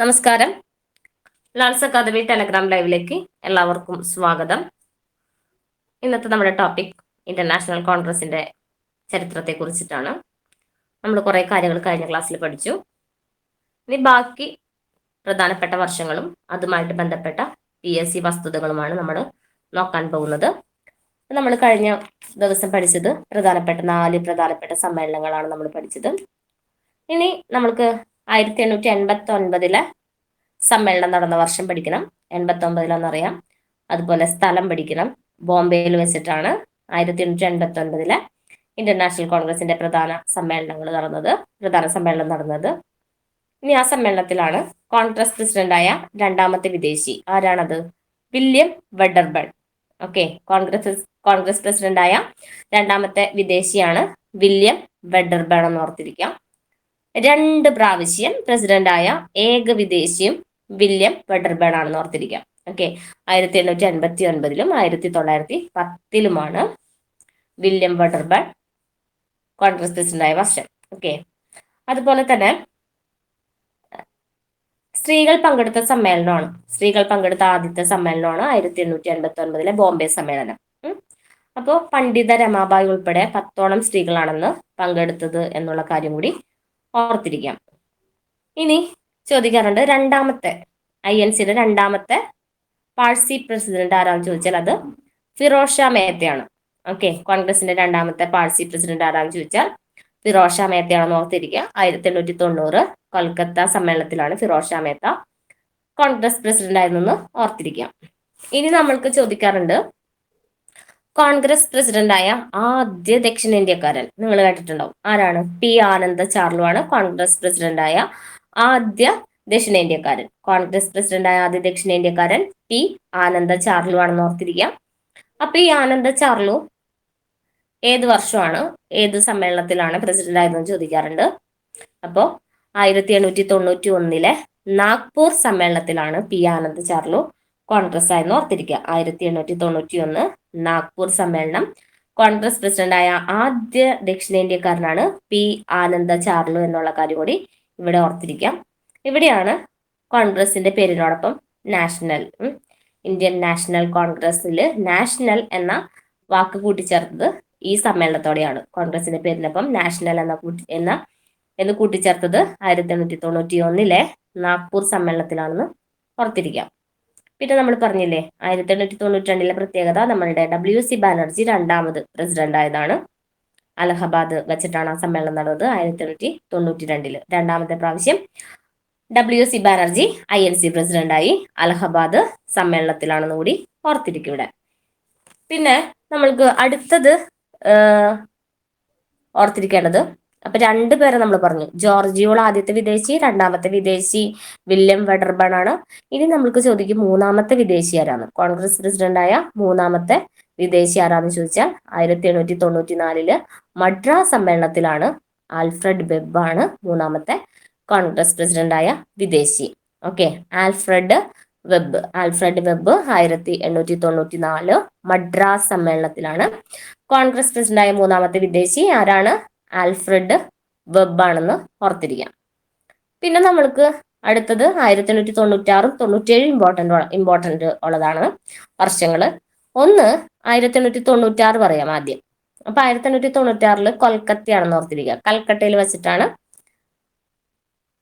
നമസ്കാരം. Lal's academy Telegram ലൈവിലേക്ക് എല്ലാവർക്കും സ്വാഗതം. ഇന്നത്തെ നമ്മുടെ ടോപ്പിക് ഇന്റർനാഷണൽ കോൺഗ്രസിന്റെ ചരിത്രത്തെ കുറിച്ചിട്ടാണ്. നമ്മൾ കുറേ കാര്യങ്ങൾ കഴിഞ്ഞ ക്ലാസ്സിൽ പഠിച്ചു. ഇനി ബാക്കി പ്രധാനപ്പെട്ട വർഷങ്ങളും അതുമായിട്ട് ബന്ധപ്പെട്ട പി എസ് സി വസ്തുതകളുമാണ് നമ്മൾ നോക്കാൻ പോകുന്നത്. നമ്മൾ കഴിഞ്ഞ ദിവസം പഠിച്ചത് പ്രധാനപ്പെട്ട നാല് പ്രധാനപ്പെട്ട സമ്മേളനങ്ങളാണ് നമ്മൾ പഠിച്ചത്. ഇനി നമ്മൾക്ക് ആയിരത്തി എണ്ണൂറ്റി എൺപത്തി ഒൻപതിലെ സമ്മേളനം നടന്ന വർഷം പഠിക്കണം. എൺപത്തി ഒമ്പതിലെന്നറിയാം അതുപോലെ സ്ഥലം പഠിക്കണം. ബോംബെയിൽ വെച്ചിട്ടാണ് ആയിരത്തി എണ്ണൂറ്റി എൺപത്തി ഒൻപതിലെ ഇന്റർനാഷണൽ കോൺഗ്രസിന്റെ പ്രധാന സമ്മേളനങ്ങൾ നടന്നത് പ്രധാന സമ്മേളനം നടന്നത്. ഇനി ആ സമ്മേളനത്തിലാണ് കോൺഗ്രസ് പ്രസിഡന്റായ രണ്ടാമത്തെ വിദേശി. ആരാണത്? William Wedderburn. Okay Congress Congress പ്രസിഡന്റായ രണ്ടാമത്തെ വിദേശിയാണ് വില്യം വെഡർബൺ എന്ന് ഓർത്തിരിക്കാം. രണ്ട് പ്രാവശ്യം പ്രസിഡന്റായ ഏക വിദേശിയും വില്യം വെഡർബേൺ ആണെന്ന് ഓർത്തിരിക്കാം. ഓക്കെ. ആയിരത്തി എണ്ണൂറ്റി അൻപത്തി ഒൻപതിലും ആയിരത്തി തൊള്ളായിരത്തി പത്തിലുമാണ് വില്യം വെഡർബേൺ കോൺഗ്രസ് പ്രസിഡന്റായ വർഷം ഓക്കെ. അതുപോലെ തന്നെ സ്ത്രീകൾ പങ്കെടുത്ത സമ്മേളനമാണ്. സ്ത്രീകൾ പങ്കെടുത്ത ആദ്യത്തെ സമ്മേളനമാണ് ആയിരത്തി എണ്ണൂറ്റി അൻപത്തി ഒൻപതിലെ ബോംബെ സമ്മേളനം. അപ്പോൾ പണ്ഡിത രമാബായി ഉൾപ്പെടെ പത്തോളം സ്ത്രീകളാണെന്ന് പങ്കെടുത്തത് എന്നുള്ള കാര്യം കൂടി ഓർത്തിരിക്കാം. ഇനി ചോദിക്കാറുണ്ട് രണ്ടാമത്തെ ഐ എൻ സിയുടെ രണ്ടാമത്തെ പാഴ്സി പ്രസിഡന്റ് ആരാന്ന് ചോദിച്ചാൽ അത് ഫിറോഷ മേത്തയാണ്. ഓക്കെ കോൺഗ്രസിന്റെ രണ്ടാമത്തെ പാഴ്സി പ്രസിഡന്റ് ആരാന്ന് ചോദിച്ചാൽ ഫിറോഷ മേത്തയാണെന്ന് ഓർത്തിരിക്കുക. ആയിരത്തി എണ്ണൂറ്റി തൊണ്ണൂറ് കൊൽക്കത്ത സമ്മേളനത്തിലാണ് ഫിറോഷ മേത്ത കോൺഗ്രസ് പ്രസിഡന്റ് ആയിരുന്നെന്ന് ഓർത്തിരിക്കാം. ഇനി നമ്മൾക്ക് ചോദിക്കാറുണ്ട് കോൺഗ്രസ് പ്രസിഡന്റായ ആദ്യ ദക്ഷിണേന്ത്യക്കാരൻ. നിങ്ങൾ കേട്ടിട്ടുണ്ടാവും. ആരാണ്? പി ആനന്ദ ചാർലു ആണ് കോൺഗ്രസ് പ്രസിഡന്റായ ആദ്യ ദക്ഷിണേന്ത്യക്കാരൻ. കോൺഗ്രസ് പ്രസിഡന്റായ ആദ്യ ദക്ഷിണേന്ത്യക്കാരൻ പി ആനന്ദ ചാർലു ആണെന്ന് ഓർത്തിരിക്കാം അപ്പൊ ഈ ആനന്ദ ചാർലു ഏത് വർഷമാണ്? ഏത് സമ്മേളനത്തിലാണ് പ്രസിഡന്റ് ആയതെന്ന് ചോദിക്കാറുണ്ട്. അപ്പോ ആയിരത്തി എണ്ണൂറ്റി തൊണ്ണൂറ്റി ഒന്നിലെ നാഗ്പൂർ സമ്മേളനത്തിലാണ് പി ആനന്ദ് ചാർലു കോൺഗ്രസ് ആയെന്ന് ഓർത്തിരിക്കുക. ആയിരത്തി എണ്ണൂറ്റി തൊണ്ണൂറ്റി ഒന്ന് നാഗ്പൂർ സമ്മേളനം. കോൺഗ്രസ് പ്രസിഡന്റായ ആദ്യ ദക്ഷിണേന്ത്യക്കാരനാണ് പി ആനന്ദ ചാർലു എന്നുള്ള കാര്യം കൂടി ഇവിടെ ഓർത്തിരിക്കാം. ഇവിടെയാണ് കോൺഗ്രസിന്റെ പേരിനോടൊപ്പം നാഷണൽ ഇന്ത്യൻ നാഷണൽ കോൺഗ്രസിൽ നാഷണൽ എന്ന വാക്ക് കൂട്ടിച്ചേർത്തത് ഈ സമ്മേളനത്തോടെയാണ്. കോൺഗ്രസിന്റെ പേരിനൊപ്പം നാഷണൽ എന്ന കൂട്ടി എന്ന എന്ന് കൂട്ടിച്ചേർത്തത് ആയിരത്തി എണ്ണൂറ്റി തൊണ്ണൂറ്റി ഒന്നിലെ നാഗ്പൂർ സമ്മേളനത്തിലാണെന്ന് ഓർത്തിരിക്കാം. പിന്നെ നമ്മൾ പറഞ്ഞില്ലേ ആയിരത്തി എണ്ണൂറ്റി തൊണ്ണൂറ്റി രണ്ടിലെ പ്രത്യേകത നമ്മളുടെ ഡബ്ല്യു സി ബാനർജി രണ്ടാമത് പ്രസിഡന്റ് ആയതാണ്. അലഹബാദ് വെച്ചിട്ടാണ് ആ സമ്മേളനം നടന്നത് ആയിരത്തി എണ്ണൂറ്റി തൊണ്ണൂറ്റി രണ്ടിൽ രണ്ടാമത്തെ പ്രാവശ്യം W C Banerjee I N C പ്രസിഡന്റായി അലഹബാദ് സമ്മേളനത്തിലാണെന്ന് കൂടി ഓർത്തിരിക്കും ഇവിടെ. പിന്നെ നമ്മൾക്ക് അടുത്തത് ഓർത്തിരിക്കേണ്ടത് അപ്പൊ രണ്ടു പേരെ നമ്മൾ പറഞ്ഞു. ജോർജിയോൾ ആദ്യത്തെ വിദേശി രണ്ടാമത്തെ വിദേശി വില്യം വെഡർബൺ ആണ് ഇനി നമ്മൾക്ക് ചോദിക്കും മൂന്നാമത്തെ വിദേശി ആരാണ് കോൺഗ്രസ് പ്രസിഡന്റായ മൂന്നാമത്തെ വിദേശി ആരാന്ന് ചോദിച്ചാൽ ആയിരത്തി എണ്ണൂറ്റി തൊണ്ണൂറ്റി നാലിൽ മദ്രാസ് സമ്മേളനത്തിലാണ് ആൽഫ്രഡ് ബെബ് ആണ് മൂന്നാമത്തെ കോൺഗ്രസ് പ്രസിഡന്റായ വിദേശി. Okay Alfred Webb Alfred Webb ആയിരത്തി എണ്ണൂറ്റി തൊണ്ണൂറ്റി നാല് മദ്രാസ് സമ്മേളനത്തിലാണ് കോൺഗ്രസ് പ്രസിഡന്റായ മൂന്നാമത്തെ വിദേശി ആരാണ്? ആൽഫ്രഡ് വെബാണെന്ന് ഓർത്തിരിക്കാം. പിന്നെ നമ്മൾക്ക് അടുത്തത് ആയിരത്തി എണ്ണൂറ്റി തൊണ്ണൂറ്റാറും തൊണ്ണൂറ്റേഴും ഇമ്പോർട്ടന്റ് ഇമ്പോർട്ടന്റ് ഉള്ളതാണ് വർഷങ്ങൾ ഒന്ന് ആയിരത്തി എണ്ണൂറ്റി തൊണ്ണൂറ്റി ആറ് പറയാം ആദ്യം. അപ്പൊ ആയിരത്തി എണ്ണൂറ്റി തൊണ്ണൂറ്റി ആറിൽ കൊൽക്കത്തയാണെന്ന് ഓർത്തിരിക്കുക. കൽക്കട്ടയിൽ വെച്ചിട്ടാണ്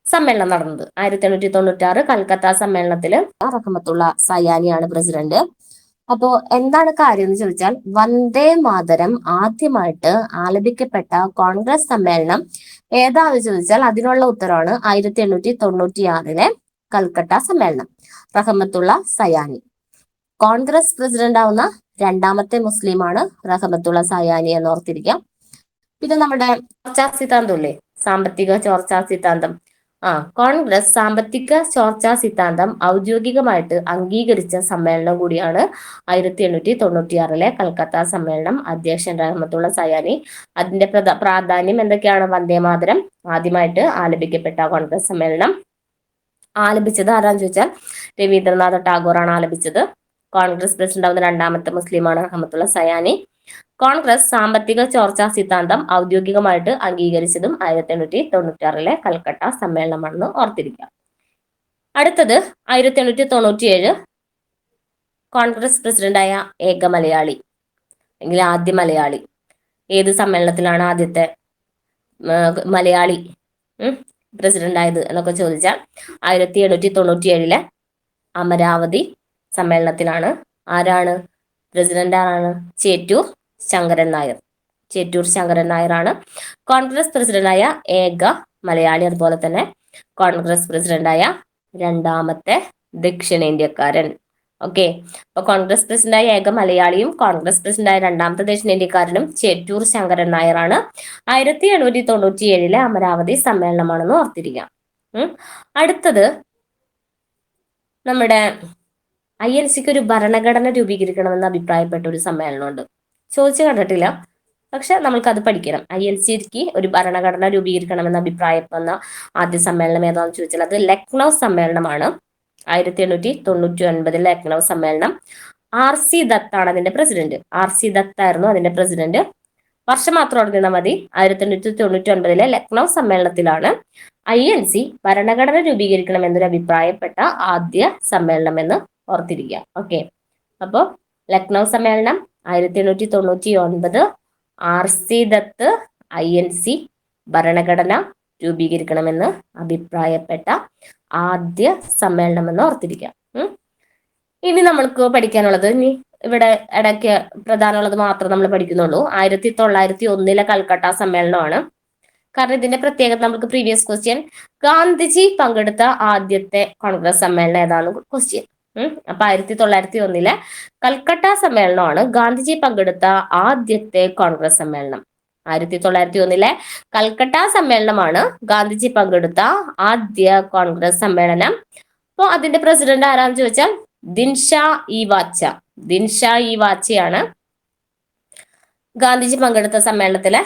സമ്മേളനം നടന്നത്. ആയിരത്തി എണ്ണൂറ്റി തൊണ്ണൂറ്റി ആറ് കൽക്കത്ത സമ്മേളനത്തിൽ റഹമത്തുള്ള സയാനിയാണ് പ്രസിഡന്റ് അപ്പോ എന്താണ് കാര്യം എന്ന് ചോദിച്ചാൽ വന്ദേ മാതരം ആദ്യമായിട്ട് ആലപിക്കപ്പെട്ട കോൺഗ്രസ് സമ്മേളനം ഏതാണെന്ന് ചോദിച്ചാൽ അതിനുള്ള ഉത്തരവാണ് ആയിരത്തി എണ്ണൂറ്റി തൊണ്ണൂറ്റി ആറിലെ കൽക്കട്ട സമ്മേളനം. റഹമത്തുള്ള സയാനി. കോൺഗ്രസ് പ്രസിഡന്റ് ആവുന്ന രണ്ടാമത്തെ മുസ്ലിമാണ് റഹമത്തുള്ള സയാനി എന്ന് ഓർത്തിരിക്കാം. പിന്നെ നമ്മുടെ ചോർച്ചാ സിദ്ധാന്തം സാമ്പത്തിക ചോർച്ചാ സിദ്ധാന്തം. ആ. കോൺഗ്രസ് സാമ്പത്തിക ചോർച്ചാ സിദ്ധാന്തം ഔദ്യോഗികമായിട്ട് അംഗീകരിച്ച സമ്മേളനം കൂടിയാണ് ആയിരത്തി എണ്ണൂറ്റി തൊണ്ണൂറ്റിയാറിലെ കൽക്കത്ത സമ്മേളനം. അധ്യക്ഷൻ റഹ്മത്തുള്ള സയാനി. അതിന്റെ പ്രാധാന്യം എന്തൊക്കെയാണ്? വന്ദേമാതരം ആദ്യമായിട്ട് ആലപിക്കപ്പെട്ട കോൺഗ്രസ് സമ്മേളനം. ആലപിച്ചത് ആരാന്ന് ചോദിച്ചാൽ രവീന്ദ്രനാഥ് ടാഗോറാണ് ആലപിച്ചത്. കോൺഗ്രസ് പ്രസിഡന്റ് ആവുന്ന രണ്ടാമത്തെ മുസ്ലിമാണ് റഹ്മത്തുള്ള സയാനി. കോൺഗ്രസ് സാമ്പത്തിക ചോർച്ചാ സിദ്ധാന്തം ഔദ്യോഗികമായിട്ട് അംഗീകരിച്ചതും ആയിരത്തി എണ്ണൂറ്റി തൊണ്ണൂറ്റാറിലെ കൽക്കട്ട സമ്മേളനമാണെന്ന് ഓർത്തിരിക്കാം. അടുത്തത് ആയിരത്തി എണ്ണൂറ്റി തൊണ്ണൂറ്റിയേഴ് കോൺഗ്രസ് പ്രസിഡന്റായ ഏക മലയാളി അല്ലെങ്കിൽ ആദ്യ മലയാളി. ഏത് സമ്മേളനത്തിലാണ് ആദ്യത്തെ മലയാളി പ്രസിഡന്റ് ആയത് എന്നൊക്കെ ചോദിച്ചാൽ ആയിരത്തി എണ്ണൂറ്റി തൊണ്ണൂറ്റി ഏഴിലെ അമരാവതി സമ്മേളനത്തിലാണ്. ആരാണ്? പ്രസിഡന്റ് ആരാണ് ചേറ്റൂർ ശങ്കരൻ നായർ ചേറ്റൂർ ശങ്കരൻ നായരാണ്. കോൺഗ്രസ് പ്രസിഡന്റായ ഏക മലയാളി അതുപോലെ തന്നെ കോൺഗ്രസ് പ്രസിഡന്റായ രണ്ടാമത്തെ ദക്ഷിണേന്ത്യക്കാരൻ. ഓക്കെ. അപ്പൊ കോൺഗ്രസ് പ്രസിഡന്റായ ഏക മലയാളിയും കോൺഗ്രസ് പ്രസിഡന്റായ രണ്ടാമത്തെ ദക്ഷിണേന്ത്യക്കാരനും ചേറ്റൂർ ശങ്കരൻ നായരാണ്. ആയിരത്തി എണ്ണൂറ്റി തൊണ്ണൂറ്റി ഏഴിലെ അമരാവതി സമ്മേളനമാണെന്ന് ഓർത്തിരിക്കാം. അടുത്തത് നമ്മുടെ ഐ എൻ സിക്ക് ഒരു ഭരണഘടന രൂപീകരിക്കണമെന്ന് അഭിപ്രായപ്പെട്ട ഒരു സമ്മേളനമുണ്ട്. ചോദിച്ചു കണ്ടിട്ടില്ല. പക്ഷെ നമ്മൾക്ക് അത് പഠിക്കണം. ഐ എൻ സിക്ക് ഒരു ഭരണഘടന രൂപീകരിക്കണമെന്ന് അഭിപ്രായപ്പെടുന്ന ആദ്യ സമ്മേളനം ഏതാണെന്ന് ചോദിച്ചാൽ അത് ലക്നൗ സമ്മേളനമാണ്. ആയിരത്തി എണ്ണൂറ്റി തൊണ്ണൂറ്റി ഒൻപതിൽ ലക്നൗ സമ്മേളനം. ആർ സി ദത്താണ് അതിന്റെ പ്രസിഡന്റ്. ആർ സി ദത്ത് ആയിരുന്നു അതിന്റെ പ്രസിഡന്റ്. വർഷം മാത്രം മതി ആയിരത്തി എണ്ണൂറ്റി തൊണ്ണൂറ്റി ഒൻപതിലെ ലക്നൗ സമ്മേളനത്തിലാണ് ഐ എൻ സി ഭരണഘടന രൂപീകരിക്കണം എന്നൊരു അഭിപ്രായപ്പെട്ട ആദ്യ സമ്മേളനം എന്ന് ഓർത്തിരിക്കുക. ഓക്കെ. അപ്പോൾ ലക്നൗ സമ്മേളനം ആയിരത്തി എണ്ണൂറ്റി തൊണ്ണൂറ്റി ഒൻപത് R C Dutt I N C ഭരണഘടന രൂപീകരിക്കണമെന്ന് അഭിപ്രായപ്പെട്ട ആദ്യ സമ്മേളനം എന്ന് ഓർത്തിരിക്കാം ഇനി നമ്മൾക്ക് പഠിക്കാനുള്ളത് ഇനി ഇവിടെ ഇടയ്ക്ക് പ്രധാനമുള്ളത് മാത്രം നമ്മൾ പഠിക്കുന്നുള്ളൂ. ആയിരത്തി തൊള്ളായിരത്തി ഒന്നിലെ കൽക്കട്ട സമ്മേളനമാണ്. കാരണം ഇതിന്റെ പ്രത്യേകത നമുക്ക് പ്രീവിയസ് ക്വസ്റ്റ്യൻ ഗാന്ധിജി പങ്കെടുത്ത ആദ്യത്തെ കോൺഗ്രസ് സമ്മേളനം ഏതാണ്? ക്വസ്റ്റ്യൻ അപ്പൊ ആയിരത്തി തൊള്ളായിരത്തി ഒന്നിലെ കൽക്കട്ട സമ്മേളനമാണ് ഗാന്ധിജി പങ്കെടുത്ത ആദ്യത്തെ കോൺഗ്രസ് സമ്മേളനം. ആയിരത്തി തൊള്ളായിരത്തി ഒന്നിലെ കൽക്കട്ട സമ്മേളനമാണ് ഗാന്ധിജി പങ്കെടുത്ത ആദ്യ കോൺഗ്രസ് സമ്മേളനം. അപ്പോൾ അതിന്റെ പ്രസിഡന്റ് ആരാന്ന് ചോദിച്ചാൽ ദിൻഷാ ഇ വാച്ച. ദിൻഷ ഇ വാച്ചയാണ് ഗാന്ധിജി പങ്കെടുത്ത സമ്മേളനത്തിലെ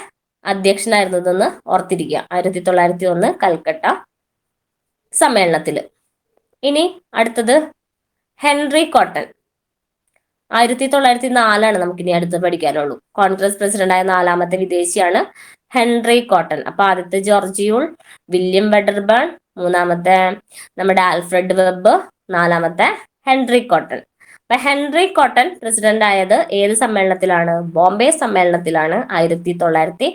അധ്യക്ഷനായിരുന്നതെന്ന് ഓർത്തിരിക്കുക. ആയിരത്തി തൊള്ളായിരത്തി ഒന്ന് കൽക്കട്ട സമ്മേളനത്തിൽ ഇനി അടുത്തത് ഹെൻറി കോട്ടൺ. ആയിരത്തി തൊള്ളായിരത്തി നാലാണ് നമുക്ക് ഇനി അടുത്ത് പഠിക്കാനുള്ളൂ. കോൺഗ്രസ് പ്രസിഡന്റായ നാലാമത്തെ വിദേശിയാണ് ഹെൻറി കോട്ടൺ. അപ്പൊ ആദ്യത്തെ ജോർജിയൂൾ വില്യം വെഡർബേൺ മൂന്നാമത്തെ നമ്മുടെ ആൽഫ്രഡ് വെബ് നാലാമത്തെ ഹെൻറി കോട്ടൺ. അപ്പൊ ഹെൻറി കോട്ടൺ പ്രസിഡന്റ് ആയത് ഏത് സമ്മേളനത്തിലാണ്? ബോംബെ സമ്മേളനത്തിലാണ്. ആയിരത്തി തൊള്ളായിരത്തി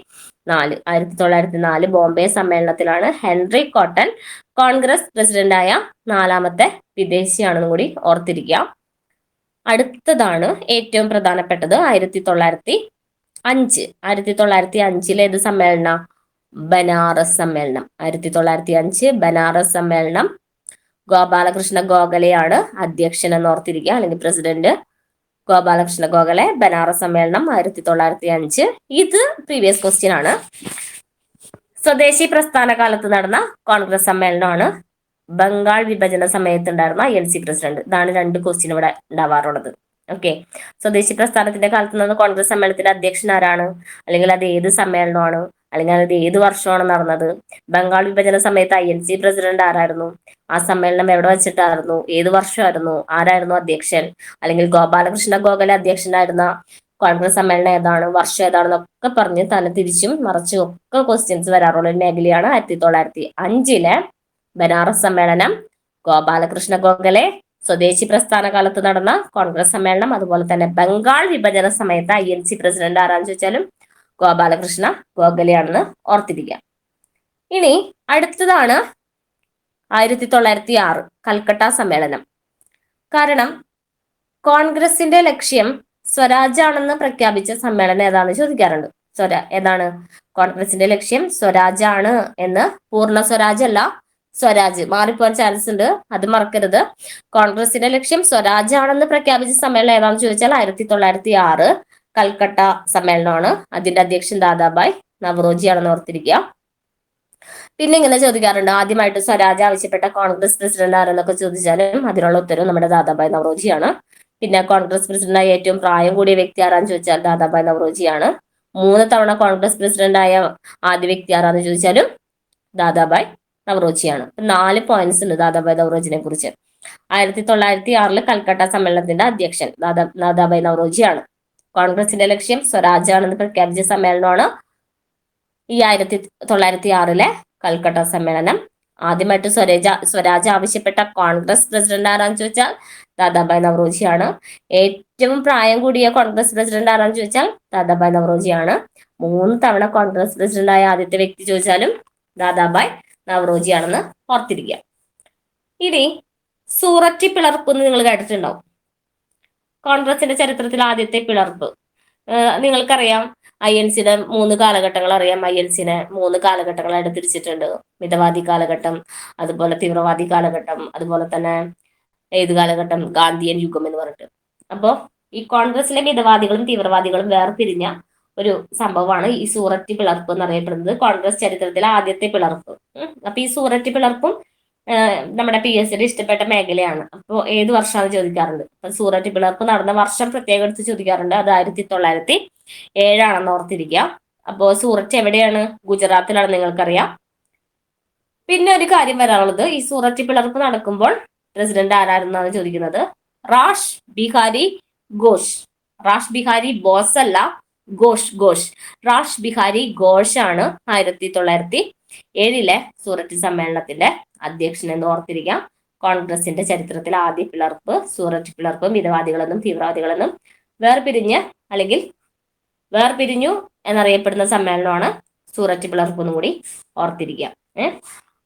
നാല് ആയിരത്തി തൊള്ളായിരത്തി നാല് ബോംബെ സമ്മേളനത്തിലാണ് ഹെൻറി കോട്ടൺ കോൺഗ്രസ് പ്രസിഡന്റായ നാലാമത്തെ വിദേശിയാണെന്നും കൂടി ഓർത്തിരിക്കുക. അടുത്തതാണ് ഏറ്റവും പ്രധാനപ്പെട്ടത് ആയിരത്തി തൊള്ളായിരത്തി അഞ്ച്. ആയിരത്തി തൊള്ളായിരത്തി അഞ്ചിലെ ഏത് സമ്മേളന? ബനാറസ് സമ്മേളനം. ആയിരത്തി തൊള്ളായിരത്തി അഞ്ച് ബനാറസ് സമ്മേളനം. ഗോപാലകൃഷ്ണ ഗോഖലെയാണ് അധ്യക്ഷൻ എന്ന് ഓർത്തിരിക്കുക. അല്ലെങ്കിൽ പ്രസിഡന്റ് ഗോപാലകൃഷ്ണ ഗോഖലെ ബനാറസ് സമ്മേളനം ആയിരത്തി തൊള്ളായിരത്തി അഞ്ച്. ഇത് പ്രീവിയസ് ക്വസ്റ്റ്യൻ ആണ്. സ്വദേശി പ്രസ്ഥാന കാലത്ത് നടന്ന കോൺഗ്രസ് സമ്മേളനമാണ്. ബംഗാൾ വിഭജന സമയത്ത് ഉണ്ടായിരുന്ന എൻ സി പ്രസിഡന്റ്. ഇതാണ് രണ്ട് ക്വസ്റ്റ്യൻ ഇവിടെ ഉണ്ടാവാറുള്ളത്. ഓക്കെ സ്വദേശി പ്രസ്ഥാനത്തിന്റെ കാലത്ത് നിന്ന് കോൺഗ്രസ് സമ്മേളനത്തിന്റെ അധ്യക്ഷൻ ആരാണ്? അല്ലെങ്കിൽ അത് ഏത് സമ്മേളനമാണ്? അല്ലെങ്കിൽ അത് ഏത് വർഷമാണ് നടന്നത്? ബംഗാൾ വിഭജന സമയത്ത് ഐ എൻ സി പ്രസിഡന്റ് ആരായിരുന്നു? ആ സമ്മേളനം എവിടെ വെച്ചിട്ടായിരുന്നു? ഏത് വർഷമായിരുന്നു? ആരായിരുന്നു അധ്യക്ഷൻ? അല്ലെങ്കിൽ ഗോപാലകൃഷ്ണ ഗോഖലെ അധ്യക്ഷനായിരുന്ന കോൺഗ്രസ് സമ്മേളനം ഏതാണ് വർഷം ഏതാണെന്നൊക്കെ പറഞ്ഞ് തല തിരിച്ചും മറച്ചും ഒക്കെ ക്വസ്റ്റ്യൻസ് വരാറുള്ള മേഖലയാണ് ആയിരത്തി തൊള്ളായിരത്തി അഞ്ചിലെ ബനാറസ് സമ്മേളനം. ഗോപാലകൃഷ്ണ ഗോഖലെ സ്വദേശി പ്രസ്ഥാന കാലത്ത് നടന്ന കോൺഗ്രസ് സമ്മേളനം അതുപോലെ തന്നെ ബംഗാൾ വിഭജന സമയത്ത് ഐ എൻ സി പ്രസിഡന്റ് ആരാന്ന് ചോദിച്ചാലും ഗോപാലകൃഷ്ണ ഗോഖലെയാണെന്ന് ഓർത്തിരിക്കുക. ഇനി അടുത്തതാണ് ആയിരത്തി തൊള്ളായിരത്തി ആറ് കൽക്കട്ട സമ്മേളനം. കാരണം കോൺഗ്രസിന്റെ ലക്ഷ്യം സ്വരാജാണെന്ന് പ്രഖ്യാപിച്ച സമ്മേളനം ഏതാണ് ചോദിക്കാറുണ്ട്. സ്വര ഏതാണ്? കോൺഗ്രസിന്റെ ലക്ഷ്യം സ്വരാജാണ് എന്ന്. പൂർണ സ്വരാജ് അല്ല സ്വരാജ്. മാറിപ്പോകാൻ ചാൻസ് ഉണ്ട്. അത് മറക്കരുത്. കോൺഗ്രസിന്റെ ലക്ഷ്യം സ്വരാജാണെന്ന് പ്രഖ്യാപിച്ച സമ്മേളനം ഏതാണെന്ന് ചോദിച്ചാൽ ആയിരത്തി തൊള്ളായിരത്തി ആറ് കൽക്കട്ട സമ്മേളനമാണ്. അതിന്റെ അധ്യക്ഷൻ ദാദാബായ് നവറോജിയാണെന്ന് ഓർത്തിരിക്കുക. പിന്നെ ഇങ്ങനെ ചോദിക്കാറുണ്ട് ആദ്യമായിട്ട് സ്വരാജ് ആവശ്യപ്പെട്ട കോൺഗ്രസ് പ്രസിഡന്റ് ആരെന്നൊക്കെ ചോദിച്ചാലും അതിനുള്ള ഉത്തരവ് നമ്മുടെ ദാദാബായ് നവറോജിയാണ്. പിന്നെ കോൺഗ്രസ് പ്രസിഡന്റായ ഏറ്റവും പ്രായം കൂടിയ വ്യക്തി ആരാന്ന് ചോദിച്ചാൽ ദാദാബായ് നവറോജിയാണ്. മൂന്ന് തവണ കോൺഗ്രസ് പ്രസിഡന്റായ ആദ്യ വ്യക്തി ആരാന്ന് ചോദിച്ചാലും ദാദാബായ് നവറോജിയാണ്. നാല് പോയിന്റ്സ് ഉണ്ട് ദാദാബായ് നവറോജിനെ കുറിച്ച്. ആയിരത്തി തൊള്ളായിരത്തി ആറിൽ കൽക്കട്ട സമ്മേളനത്തിന്റെ അധ്യക്ഷൻ ദാദാ ദാദാബായ് നവറോജിയാണ്. കോൺഗ്രസിന്റെ ലക്ഷ്യം സ്വരാജാണെന്ന് പ്രഖ്യാപിച്ച സമ്മേളനമാണ് ഈ ആയിരത്തി തൊള്ളായിരത്തി ആറിലെ കൽക്കട്ട സമ്മേളനം. ആദ്യമായിട്ട് സ്വരാജ സ്വരാജ് ആവശ്യപ്പെട്ട കോൺഗ്രസ് പ്രസിഡന്റ് ആരാന്ന് ചോദിച്ചാൽ ദാദാബായ് നവറോജിയാണ് ഏറ്റവും പ്രായം കൂടിയ കോൺഗ്രസ് പ്രസിഡന്റ് ആരാന്ന് ചോദിച്ചാൽ ദാദാബായ് നവറോജിയാണ് മൂന്ന് തവണ കോൺഗ്രസ് പ്രസിഡന്റായ ആദ്യത്തെ വ്യക്തി ചോദിച്ചാലും ദാദാബായ് നവറോജിയാണെന്ന് ഓർത്തിരിക്കുക. ഇനി സൂററ്റി പിളർപ്പ് എന്ന് നിങ്ങൾ കേട്ടിട്ടുണ്ടാവും. കോൺഗ്രസിന്റെ ചരിത്രത്തിൽ ആദ്യത്തെ പിളർപ്പ്. നിങ്ങൾക്കറിയാം ഐ എൻ സിയുടെ മൂന്ന് കാലഘട്ടങ്ങൾ അറിയാം. ഐ എൻ സിനെ മൂന്ന് കാലഘട്ടങ്ങളായിട്ട് തിരിച്ചിട്ടുണ്ട് മിതവാദി കാലഘട്ടം അതുപോലെ തീവ്രവാദി കാലഘട്ടം അതുപോലെ തന്നെ ഏത് കാലഘട്ടം? ഗാന്ധിയൻ യുഗം എന്ന് പറഞ്ഞിട്ട്. അപ്പോൾ ഈ കോൺഗ്രസിലെ മിതവാദികളും തീവ്രവാദികളും വേർപിരിഞ്ഞ ഒരു സംഭവമാണ് ഈ സൂററ്റ് പിളർപ്പ് എന്ന് അറിയപ്പെടുന്നത് കോൺഗ്രസ് ചരിത്രത്തിലെ ആദ്യത്തെ പിളർപ്പ്. അപ്പൊ ഈ സൂററ്റ് പിളർപ്പും നമ്മുടെ പി എസ് സിയുടെ ഇഷ്ടപ്പെട്ട മേഖലയാണ്. അപ്പോൾ ഏത് വർഷമാണ് ചോദിക്കാറുണ്ട്? സൂററ്റ് പിളർപ്പ് നടന്ന വർഷം പ്രത്യേകം എടുത്ത് ചോദിക്കാറുണ്ട്. അത് ആയിരത്തി തൊള്ളായിരത്തി ഏഴാണെന്ന് ഓർത്തിരിക്കുക. അപ്പോൾ സൂററ്റ് എവിടെയാണ്? ഗുജറാത്തിലാണ് നിങ്ങൾക്കറിയാം. പിന്നെ ഒരു കാര്യം വരാനുള്ളത്. ഈ സൂററ്റ് പിളർപ്പ് നടക്കുമ്പോൾ പ്രസിഡന്റ് ആരായിരുന്നാണ് ചോദിക്കുന്നത്? റാഷ് ബിഹാരി ഘോഷ്. റാഷ് ബിഹാരി ബോസ് അല്ല ഘോഷ് ഘോഷ്. റാഷ് ബിഹാരി ഘോഷ് ആണ് ആയിരത്തി തൊള്ളായിരത്തി ഏഴിലെ സൂററ്റ് സമ്മേളനത്തിന്റെ അധ്യക്ഷൻ എന്ന് ഓർത്തിരിക്കാം. കോൺഗ്രസിന്റെ ചരിത്രത്തിൽ ആദ്യ പിളർപ്പ് സൂററ്റ് പിളർപ്പ് മിതവാദികളെന്നും തീവ്രവാദികളെന്നും വേർപിരിഞ്ഞ് അല്ലെങ്കിൽ വേർപിരിഞ്ഞു എന്നറിയപ്പെടുന്ന സമ്മേളനമാണ് സൂററ്റ് പിളർപ്പൊന്നും കൂടി ഓർത്തിരിക്കുക. ഏഹ്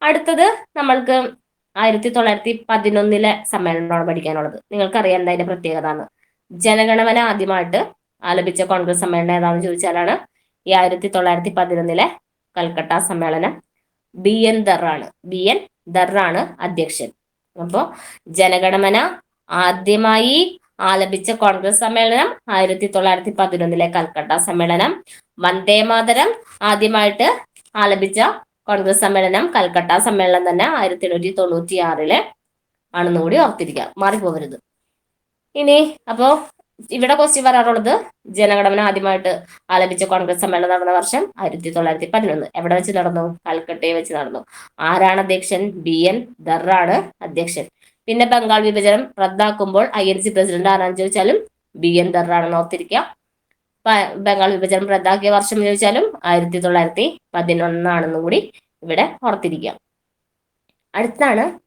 അടുത്തത് നമ്മൾക്ക് ആയിരത്തി തൊള്ളായിരത്തി പതിനൊന്നിലെ സമ്മേളനമാണ് പഠിക്കാനുള്ളത്. നിങ്ങൾക്കറിയാം എന്താ അതിന്റെ പ്രത്യേകത എന്ന് ജനഗണമന ആദ്യമായിട്ട് ആലപിച്ച കോൺഗ്രസ് സമ്മേളനം ഏതാണെന്ന് ചോദിച്ചാലാണ് ഈ ആയിരത്തി തൊള്ളായിരത്തി പതിനൊന്നിലെ കൽക്കട്ട സമ്മേളനം. ബി എൻ ദറാണ്. ബി എൻ ദറാണ് അധ്യക്ഷൻ. അപ്പോ ജനഗണമന ആദ്യമായി ആലപിച്ച കോൺഗ്രസ് സമ്മേളനം ആയിരത്തി തൊള്ളായിരത്തി പതിനൊന്നിലെ കൽക്കട്ട സമ്മേളനം. വന്ദേ മാതരം ആദ്യമായിട്ട് ആലപിച്ച കോൺഗ്രസ് സമ്മേളനം കൽക്കട്ട സമ്മേളനം തന്നെ ആയിരത്തി എണ്ണൂറ്റി തൊണ്ണൂറ്റി ആറിലെ ആണെന്ന് കൂടി ഓർത്തിരിക്കുക മാറിപ്പോവരുത് ഇനി അപ്പോ ഇവിടെ ക്വസ്റ്റ്യൻ വരാറുള്ളത് ജനഗണമന ആദ്യമായിട്ട് ആലപിച്ച കോൺഗ്രസ് സമ്മേളനം നടന്ന വർഷം ആയിരത്തി തൊള്ളായിരത്തി പതിനൊന്ന്. എവിടെ വെച്ച് നടന്നു? കൽക്കട്ടയിൽ വെച്ച് നടന്നു. ആരാണ് അധ്യക്ഷൻ? ബി. എൻ. ദറാണ് അധ്യക്ഷൻ. പിന്നെ ബംഗാൾ വിഭജനം റദ്ദാക്കുമ്പോൾ ഐ എൻ സി പ്രസിഡന്റ് ആരാണെന്ന് ചോദിച്ചാലും ബി എൻ ദറാണെന്ന് ഓർത്തിരിക്കുക. ബംഗാൾ വിഭജനം റദ്ദാക്കിയ വർഷം ചോദിച്ചാലും ആയിരത്തി തൊള്ളായിരത്തി പതിനൊന്നാണെന്നും കൂടി ഇവിടെ ഓർത്തിരിക്കുക. അടുത്താണ്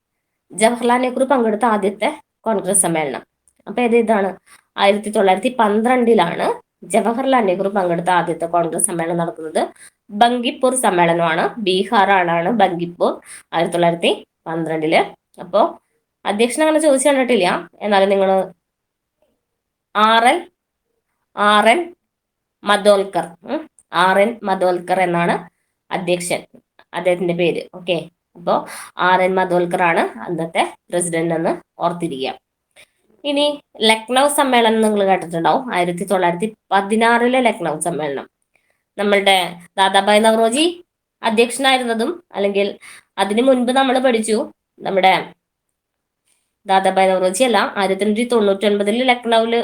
ജവഹർലാൽ നെഹ്റു പങ്കെടുത്ത ആദ്യത്തെ കോൺഗ്രസ് സമ്മേളനം. അപ്പൊ ഏത് ഇതാണ്. ആയിരത്തി തൊള്ളായിരത്തി പന്ത്രണ്ടിലാണ് ജവഹർലാൽ നെഹ്റു പങ്കെടുത്ത ആദ്യത്തെ കോൺഗ്രസ് സമ്മേളനം നടക്കുന്നത്. ബങ്കിപ്പൂർ സമ്മേളനമാണ്. ബീഹാറാണ് ബങ്കിപ്പൂർ ആയിരത്തി തൊള്ളായിരത്തി പന്ത്രണ്ടിൽ. അപ്പോ അധ്യക്ഷൻ അങ്ങനെ ചോദിച്ചു കണ്ടിട്ടില്ല. എന്നാലും നിങ്ങൾ R N R N Mudholkar R N Mudholkar എന്നാണ് അധ്യക്ഷൻ അദ്ദേഹത്തിന്റെ പേര്. ഓക്കെ. അപ്പോൾ ആർ എൻ മദോൽക്കർ ആണ് അന്നത്തെ പ്രസിഡന്റ് എന്ന് ഓർത്തിരിക്കുക. ഇനി ലക്നൗ സമ്മേളനം നിങ്ങൾ കേട്ടിട്ടുണ്ടാവും. ആയിരത്തി തൊള്ളായിരത്തി പതിനാറിലെ ലക്നൗ സമ്മേളനം. നമ്മളുടെ ദാദാഭായ് നവറോജി അധ്യക്ഷനായിരുന്നതും അല്ലെങ്കിൽ അതിനു മുൻപ് നമ്മൾ പഠിച്ചു നമ്മുടെ ദാദാഭായ് നവറോജി അല്ല ആയിരത്തി തൊണ്ണൂറ്റി തൊണ്ണൂറ്റി ഒൻപതിൽ ലക്നൌവിൽ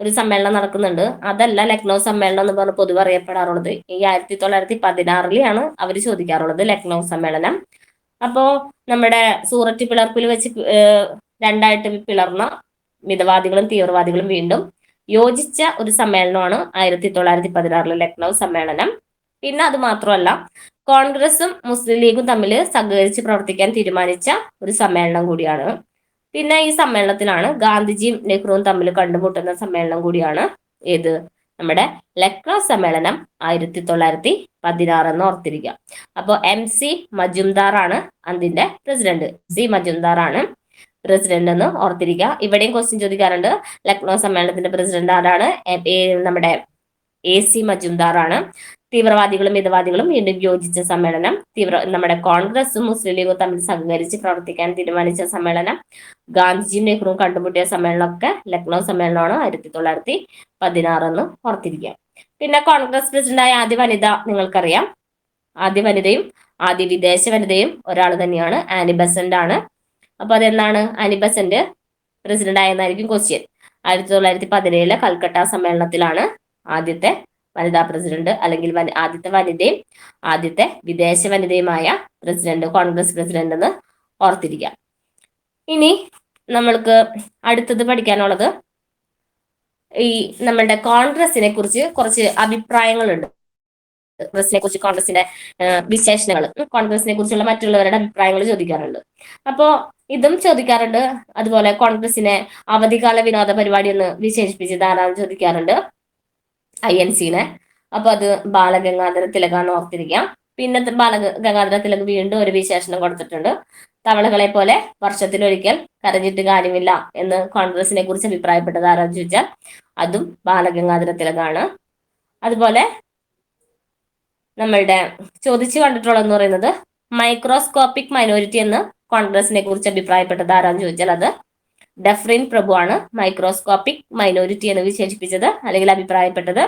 ഒരു സമ്മേളനം നടക്കുന്നുണ്ട്. അതല്ല ലക്നൗ സമ്മേളനം എന്ന് പറഞ്ഞ് പൊതുവെ അറിയപ്പെടാറുള്ളത്. ഈ ആയിരത്തി തൊള്ളായിരത്തി പതിനാറിലാണ് അവർ ചോദിക്കാറുള്ളത് ലക്നൗ സമ്മേളനം. അപ്പോ നമ്മുടെ സൂററ്റ് പിളർപ്പിൽ വെച്ച് രണ്ടായിട്ട് പിളർന്ന മിതവാദികളും തീവ്രവാദികളും വീണ്ടും യോജിച്ച ഒരു സമ്മേളനമാണ് ആയിരത്തി തൊള്ളായിരത്തി പതിനാറിലെ ലക്നൗ സമ്മേളനം. പിന്നെ അത് മാത്രമല്ല കോൺഗ്രസും മുസ്ലിം ലീഗും തമ്മിൽ സഹകരിച്ച് പ്രവർത്തിക്കാൻ തീരുമാനിച്ച ഒരു സമ്മേളനം കൂടിയാണ്. പിന്നെ ഈ സമ്മേളനത്തിലാണ് ഗാന്ധിജിയും നെഹ്റുവും തമ്മിൽ കണ്ടുമുട്ടുന്ന സമ്മേളനം കൂടിയാണ്. ഏത്? നമ്മുടെ ലക്ന സമ്മേളനം ആയിരത്തി തൊള്ളായിരത്തി പതിനാറ് എന്ന് ഓർത്തിരിക്കുക അപ്പോൾ എം സി മജുംദാർ ആണ് അതിന്റെ പ്രസിഡന്റ്. സി മജുംദാർ ആണ് പ്രസിഡന്റ് എന്ന് ഓർത്തിരിക്കുക ഇവിടെയും ക്വസ്റ്റ്യൻ ചോദിക്കാറുണ്ട്. ലക്നോ സമ്മേളനത്തിന്റെ പ്രസിഡന്റ് ആരാണ്? നമ്മുടെ എ സി മജുംദാർ ആണ് തീവ്രവാദികളും മിതവാദികളും വീണ്ടും യോജിച്ച സമ്മേളനം. തീവ്ര നമ്മുടെ കോൺഗ്രസും മുസ്ലിം ലീഗും തമ്മിൽ സഹകരിച്ച് പ്രവർത്തിക്കാൻ തീരുമാനിച്ച സമ്മേളനം. ഗാന്ധിജിയും നെഹ്റുവും കണ്ടുമുട്ടിയ സമ്മേളനമൊക്കെ ലക്നൗ സമ്മേളനമാണ് ആയിരത്തി തൊള്ളായിരത്തി പതിനാറ് എന്ന് ഓർത്തിരിക്കുക. പിന്നെ കോൺഗ്രസ് പ്രസിഡന്റായ ആദ്യ വനിത നിങ്ങൾക്കറിയാം. ആദ്യ വനിതയും ആദ്യ വിദേശ വനിതയും ഒരാൾ തന്നെയാണ് ആനി ബസന്റ് ആണ്. അപ്പൊ അതെന്താണ്? ആനി ബസന്റ് പ്രസിഡന്റ് ആയെന്നായിരിക്കും ക്വസ്റ്റ്യൻ. ആയിരത്തി തൊള്ളായിരത്തി പതിനേഴിലെ കൽക്കട്ട സമ്മേളനത്തിലാണ് ആദ്യത്തെ വനിതാ പ്രസിഡന്റ് അല്ലെങ്കിൽ ആദ്യത്തെ വനിതയും ആദ്യത്തെ വിദേശ വനിതയുമായ പ്രസിഡന്റ് കോൺഗ്രസ് പ്രസിഡന്റ് എന്ന് ഓർത്തിരിക്കാം ഇനി നമ്മൾക്ക് അടുത്തത് പഠിക്കാനുള്ളത് ഈ നമ്മളുടെ കോൺഗ്രസിനെ കുറിച്ച് കുറച്ച് അഭിപ്രായങ്ങളുണ്ട്. കോൺഗ്രസിനെ കുറിച്ച് കോൺഗ്രസിന്റെ വിശേഷണങ്ങൾ കോൺഗ്രസിനെ കുറിച്ചുള്ള മറ്റുള്ളവരുടെ അഭിപ്രായങ്ങൾ ചോദിക്കാറുണ്ട്. അപ്പോ ഇതും ചോദിക്കാറുണ്ട്. അതുപോലെ കോൺഗ്രസിനെ അവധിക്കാല വിനോദ പരിപാടി എന്ന് വിശേഷിപ്പിച്ച് ധാരാളം ചോദിക്കാറുണ്ട്. ഐ എൻ സിനെ അപ്പൊ അത് ബാലഗംഗാധര തിലകാന്ന് ഓർത്തിരിക്കാം. പിന്നെ ബാലഗംഗാധര തിലക് വീണ്ടും ഒരു വിശേഷണം കൊടുത്തിട്ടുണ്ട്. തവളകളെ പോലെ വർഷത്തിലൊരിക്കൽ കരഞ്ഞിട്ട് കാര്യമില്ല എന്ന് കോൺഗ്രസിനെ കുറിച്ച് അഭിപ്രായപ്പെട്ടത് ആരാ ചോദിച്ചാൽ അതും ബാലഗംഗാധര തിലകാണ്. അതുപോലെ നമ്മളുടെ ചോദിച്ചു കണ്ടിട്ടുള്ളതെന്ന് പറയുന്നത് മൈക്രോസ്കോപ്പിക് മൈനോറിറ്റി എന്ന് കോൺഗ്രസിനെ കുറിച്ച് അഭിപ്രായപ്പെട്ടത് ആരാന്ന് ചോദിച്ചാൽ അത് ഡെഫ്രിൻ പ്രഭു ആണ് മൈക്രോസ്കോപ്പിക് മൈനോറിറ്റി എന്ന് വിശേഷിപ്പിച്ചത് അല്ലെങ്കിൽ അഭിപ്രായപ്പെട്ടത്.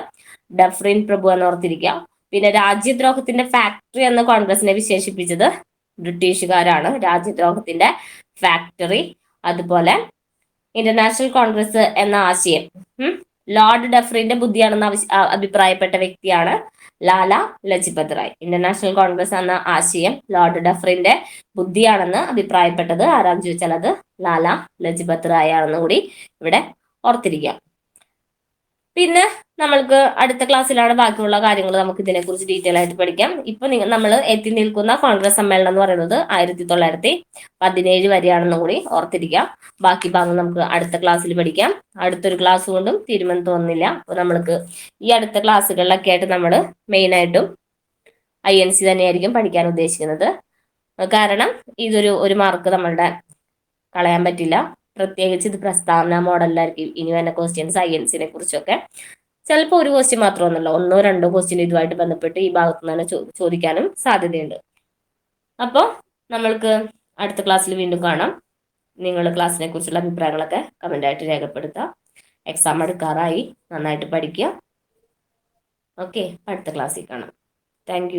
ഡഫ്രിൻ പ്രഭു എന്ന് ഓർത്തിരിക്കുക. പിന്നെ രാജ്യദ്രോഹത്തിന്റെ ഫാക്ടറി എന്ന് കോൺഗ്രസിനെ വിശേഷിപ്പിച്ചത് ബ്രിട്ടീഷുകാരാണ്. രാജ്യദ്രോഹത്തിന്റെ ഫാക്ടറി അതുപോലെ ഇന്റർനാഷണൽ കോൺഗ്രസ് എന്ന ആശയം. ലോർഡ് ഡെഫ്രിന്റെ ബുദ്ധിയാണെന്ന് അഭിപ്രായപ്പെട്ട വ്യക്തിയാണ്. ലാല ലജ്പത് റായ് ഇന്റർനാഷണൽ കോൺഗ്രസ് എന്ന ആശയം ലോർഡ് ഡഫറിന്റെ ബുദ്ധിയാണെന്ന് അഭിപ്രായപ്പെട്ടത് ആരാന്ന് ചോദിച്ചാൽ അത് ലാല ലജ്പത് റായ് ആണെന്ന് കൂടി ഇവിടെ ഓർത്തിരിക്കാം. പിന്നെ നമ്മൾക്ക് അടുത്ത ക്ലാസ്സിലാണ് ബാക്കിയുള്ള കാര്യങ്ങൾ നമുക്ക് ഇതിനെക്കുറിച്ച് ഡീറ്റെയിൽ ആയിട്ട് പഠിക്കാം. ഇപ്പൊ നിങ്ങൾ നമ്മൾ എത്തി നിൽക്കുന്ന കോൺഗ്രസ് സമ്മേളനം എന്ന് പറയുന്നത് ആയിരത്തി തൊള്ളായിരത്തി പതിനേഴ് വരെയാണെന്നും കൂടി ഓർത്തിരിക്കാം. ബാക്കി ഭാഗം നമുക്ക് അടുത്ത ക്ലാസ്സിൽ പഠിക്കാം. അടുത്തൊരു ക്ലാസ് കൊണ്ടും തീരുമാനം തോന്നുന്നില്ല. അപ്പൊ നമ്മൾക്ക് ഈ അടുത്ത ക്ലാസ്സുകളിലൊക്കെ ആയിട്ട് നമ്മൾ മെയിൻ ആയിട്ടും ഐ എൻ സി തന്നെയായിരിക്കും പഠിക്കാൻ ഉദ്ദേശിക്കുന്നത്. കാരണം ഇതൊരു ഒരു മാർക്ക് നമ്മളുടെ കളയാൻ പറ്റില്ല. പ്രത്യേകിച്ച് ഇത് പ്രസ്താവന മോഡലിലായിരിക്കും ഇനി വരുന്ന ക്വസ്റ്റ്യൻ സയൻസിനെ കുറിച്ചൊക്കെ. ചിലപ്പോൾ ഒരു ക്വസ്റ്റ്യൻ മാത്രമൊന്നുമല്ല ഒന്നോ രണ്ടോ ക്വസ്റ്റ്യൻ ഇതുമായിട്ട് ബന്ധപ്പെട്ട് ഈ ഭാഗത്ത് നിന്ന് തന്നെ ചോദിക്കാനും സാധ്യതയുണ്ട്. അപ്പോൾ നമ്മൾക്ക് അടുത്ത ക്ലാസ്സിൽ വീണ്ടും കാണാം. നിങ്ങൾ ക്ലാസ്സിനെ കുറിച്ചുള്ള അഭിപ്രായങ്ങളൊക്കെ കമന്റായിട്ട് രേഖപ്പെടുത്തുക. എക്സാം എടുക്കാറായി. നന്നായിട്ട് പഠിക്കുക. ഓക്കെ അടുത്ത ക്ലാസ്സിൽ കാണാം. താങ്ക്